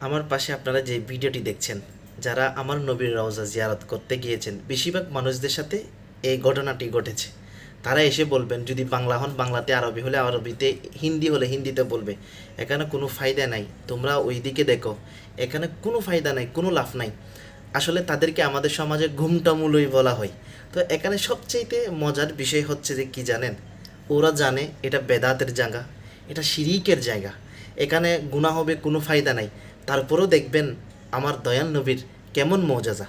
আমার পাশে আপনারা যে ভিডিওটি দেখছেন, যারা আমার নবীর রওজা জিয়ারত করতে গিয়েছেন, বেশিরভাগ মানুষদের সাথে এই ঘটনাটি ঘটেছে। তারা এসে বলবেন, যদি বাংলা হন, বাংলাতে আরবি হলে আরবিতে, হিন্দি হলে হিন্দিতে বলবে। এখানে কোনো ফায়দা নাই। তোমরা ওই দিকে দেখো। এখানে কোনো ফায়দা নাই, কোনো লাভ নাই। আসলে তাদেরকে আমাদের সমাজে ঘুমটামূলই বলা হয়। তো এখানে সবচেয়েতে মজার বিষয় হচ্ছে যে কি জানেন? ওরা জানে এটা বেদাতের জায়গা, এটা শিরিকের জায়গা। এখানে গুণা হবে, কোনো ফায়দা নাই। তারপরেও দেখবেন আমার দয়াল নবীর কেমন মজাজা।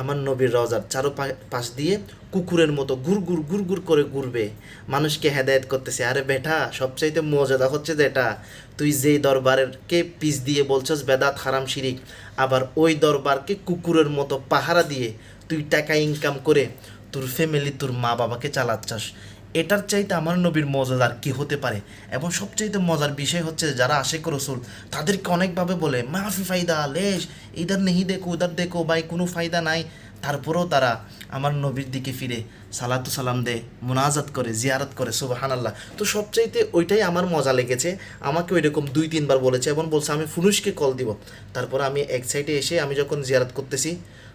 আমার নবীর রজার চারো পাশ দিয়ে কুকুরের মতো গুর গুর গুর গুর করে ঘুরবে। মানুষকে হেদায়েত করতেছে, আরে বেটা, সবচাইতে মজাদা হচ্ছে যে এটা তুই যেই দরবারের কে পিস দিয়ে বলছস, বেদাত হারাম শিরিক, আবার ওই দরবারকে কুকুরের মতো পাহারা দিয়ে তুই টাকা ইনকাম করে তোর ফ্যামিলি তোর মা বাবাকে চালাচ্ছস। এটার চাইতে আমার নবীর মজাদার কি হতে পারে? এবং সবচাইতে মজার বিষয় হচ্ছে যারা আশেক রসুল, তাদেরকে অনেকভাবে বলে, মাফি ফায়দা, লেশ ইধার নেহি দেখো উধার দেখো, ভাই, কোনো ফায়দা নাই। তারপরেও তারা আমার নবীর দিকে ফিরে, সালাতু সালাম দে, মোনাজাত করে, জিয়ারত করে সুবাহান আল্লাহ তো সবচাইতে ওইটাই আমার মজা লেগেছে। আমাকে ওইরকম দুই, তিনবার বলেছে এবং বলছে, আমি ফুনুষকে কল দিব। তারপর আমি এক সাইডে এসে আমি যখন জিয়ারত করতেছি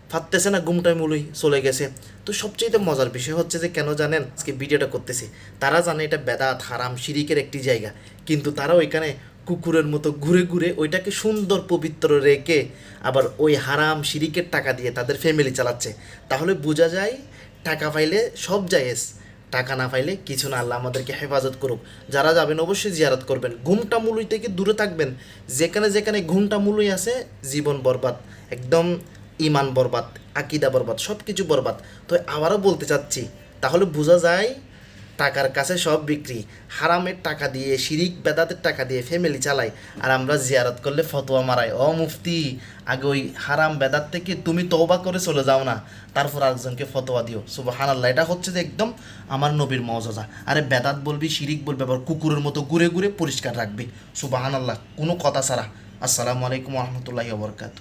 ফাটতেছে না, ঘুমটাই মুলুই চলে গেছে। তো সবচেয়ে মজার বিষয় হচ্ছে যে, কেন জানেন? আজকে ভিডিওটা করতেছি। তারা জানে এটা বেদাত, হারাম, শিরিকের একটি জায়গা। কিন্তু তারা ওইখানে কুকুরের মতো ঘুরে ঘুরে ওইটাকে সুন্দর পবিত্র রেখে আবার ওই হারাম, শিরিকের টাকা দিয়ে তাদের ফ্যামিলি চালাচ্ছে। তাহলে বোঝা যায়, টাকা পাইলে সব জায়েজ, টাকা না পাইলে কিছু না। আল্লাহ আমাদেরকে হেফাজত করুক। যারা যাবেন অবশ্যই জিয়ারত করবেন। ঘুমটা মুলুই থেকে দূরে থাকবেন। যেখানে যেখানে ঘুমটা মুলুই আছে, জীবন বরবাদ। একদম ইমান বরবাদ, আকিদা বরবাদ সব কিছু বরবাদ। তো আবারও বলতে চাচ্ছি, তাহলে বোঝা যায় টাকার কাছে সব বিক্রি। হারামের টাকা দিয়ে, শিরিক, বেদাতের টাকা দিয়ে ফ্যামিলি চালাই আর আমরা জিয়ারত করলে ফতোয়া মারাই ও মুফতি, আগে ওই হারাম বেদাত থেকে তুমি তওবা করে চলে যাও না। তারপর আরেকজনকে ফতোয়া দিও। সুবাহান আল্লাহ এটা হচ্ছে যে একদম আমার নবীর মজা আরে বেদাত বলবি, শিরিক বলবি, আবার কুকুরের মতো ঘুরে ঘুরে পরিষ্কার রাখবি। সুবাহান আল্লাহ কোনো কথা ছাড়া। আসসালামু আলাইকুম রহমতুল্লাহি বরকাত